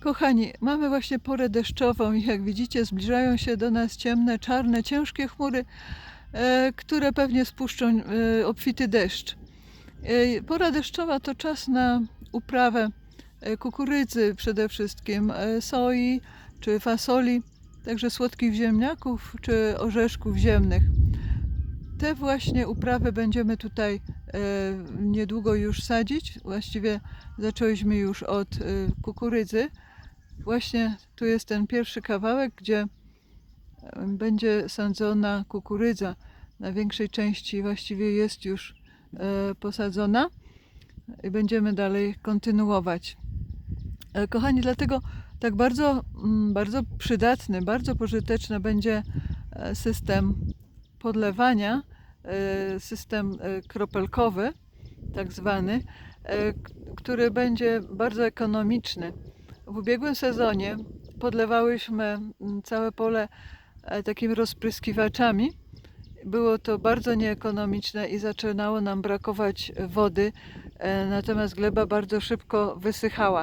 Kochani, mamy właśnie porę deszczową i jak widzicie zbliżają się do nas ciemne, czarne, ciężkie chmury, e, które pewnie spuszczą e, obfity deszcz. E, pora deszczowa to czas na uprawę kukurydzy przede wszystkim, soi czy fasoli, także słodkich ziemniaków czy orzeszków ziemnych. Te właśnie uprawy będziemy tutaj e, niedługo już sadzić. Właściwie zaczęliśmy już od e, kukurydzy. Właśnie tu jest ten pierwszy kawałek, gdzie e, będzie sadzona kukurydza. Na większej części właściwie jest już posadzona i będziemy dalej kontynuować. Kochani, dlatego tak bardzo, mm, bardzo przydatny, bardzo pożyteczny będzie system podlewania, system e, kropelkowy, tak zwany, e, który będzie bardzo ekonomiczny. W ubiegłym sezonie podlewałyśmy całe pole e, takimi rozpryskiwaczami. Było to bardzo nieekonomiczne i zaczynało nam brakować wody, e, natomiast gleba bardzo szybko wysychała.